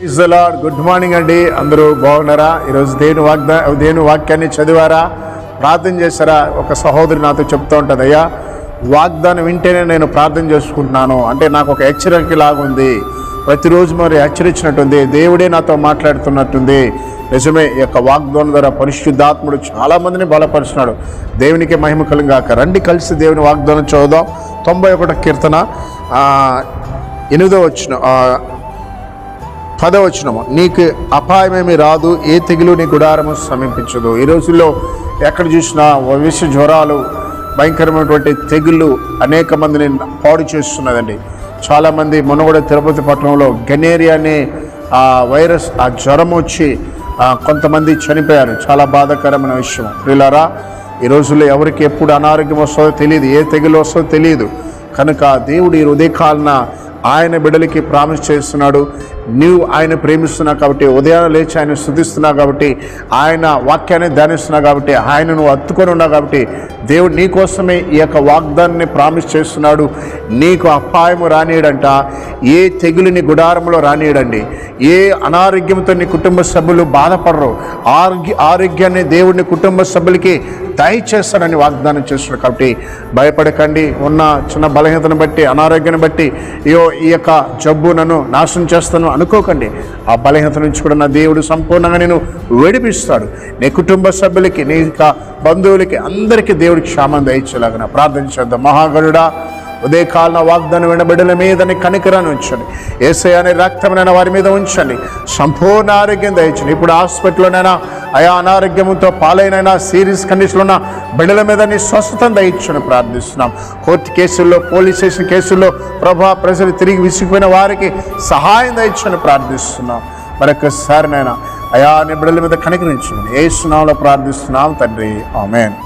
Praise good morning అండి. అందరూ బాగున్నారా? ఈరోజు దేని వాగ్దా దేని వాక్యాన్ని చదివారా? ప్రార్థన చేశారా? ఒక సహోదరి నాతో చెప్తూ ఉంటుంది అయ్యా వాగ్దానం వింటేనే నేను ప్రార్థన చేసుకుంటున్నాను. అంటే నాకు ఒక హెచ్చరిక లాగుంది. ప్రతిరోజు మరి హెచ్చరించినట్టుంది. దేవుడే నాతో మాట్లాడుతున్నట్టుంది. నిజమే ఈ యొక్క వాగ్దానం ద్వారా పరిశుద్ధాత్ముడు చాలామందిని బలపరుచున్నాడు దేవునికి మహిమ కాక రండి కలిసి దేవుని వాగ్దానం చదువుదాం. తొంభై ఒకటో కీర్తన ఎనిమిదో వచ్చిన పదవచనము. నీకు అపాయమేమి రాదు ఏ తెగులు నీ గుడారము సమీపించదు. ఈ రోజుల్లో ఎక్కడ చూసినా విష జ్వరాలు భయంకరమైనటువంటి తెగుళ్ళు అనేక మందిని పాడు చేస్తున్నదండి. చాలామంది మొన్నగూడ తిరుపతి పట్టణంలో గనేరియా అనే ఆ వైరస్ ఆ జ్వరం వచ్చి కొంతమంది చనిపోయారు. చాలా బాధాకరమైన విషయం. ప్రియులారా ఈ రోజుల్లో ఎవరికి ఎప్పుడు అనారోగ్యం వస్తుందో తెలియదు ఏ తెగులు వస్తుందో తెలియదు. కనుక దేవుడు ఈ ఉదయకాలన ఆయన బిడ్డలకి ప్రామిస్ చేస్తున్నాడు. నీవు ఆయన ప్రేమిస్తున్నావు కాబట్టి ఉదయాన్నే లేచి ఆయన స్థుతిస్తున్నావు కాబట్టి ఆయన వాక్యాన్ని ధ్యానిస్తున్నావు కాబట్టి ఆయన నువ్వు అత్తుకొని ఉన్నావు కాబట్టి దేవుడు నీ కోసమే ఈ యొక్క వాగ్దాన్ని ప్రామిస్ చేస్తున్నాడు. నీకు అపాయము రానియడంట ఏ తెగులుని గుడారంలో రానియడండి ఏ అనారోగ్యంతో నీ కుటుంబ సభ్యులు బాధపడరు. ఆరోగ్య ఆరోగ్యాన్ని దేవుడిని కుటుంబ సభ్యులకి దయచేస్తాడని వాగ్దానం చేస్తున్నాడు కాబట్టి భయపడకండి. ఉన్న చిన్న బలహీనతను బట్టి అనారోగ్యాన్ని బట్టి అయ్యో ఈ యొక్క జబ్బు నన్ను నాశనం చేస్తాను అనుకోకండి. ఆ బలహీనత నుంచి కూడా నా దేవుడు సంపూర్ణంగా నేను విడిపిస్తాడు. నీ కుటుంబ సభ్యులకి నీ యొక్క బంధువులకి అందరికీ దేవుడికి క్షామం దయచేలాగా ప్రార్థన చేద్దాం. మహాగరుడా ఉదయకాలన వాగ్దానం వినబిడ్డల మీద నీ కనికరాన్ని ఉంచండి. ఏసై అనే రక్తమైన వారి మీద ఉంచండి. సంపూర్ణ ఆరోగ్యం దయచండి ఇప్పుడు హాస్పిటల్లోనైనా అయా అనారోగ్యంతో పాలైనైనా సీరియస్ కండిషన్లో ఉన్న బిడ్డల మీద నీ స్వస్థతను దయచుని ప్రార్థిస్తున్నాం. కోర్టు కేసుల్లో పోలీస్ స్టేషన్ కేసుల్లో ప్రభా ప్రజలు తిరిగి విసిగిపోయిన వారికి సహాయం దయచుని ప్రార్థిస్తున్నాం. మరొకసారి నైనా అయా నీ బిడ్డల మీద కనికరించమని ఏ సునాలో ప్రార్థిస్తున్నాం తండ్రి. ఆమెన్.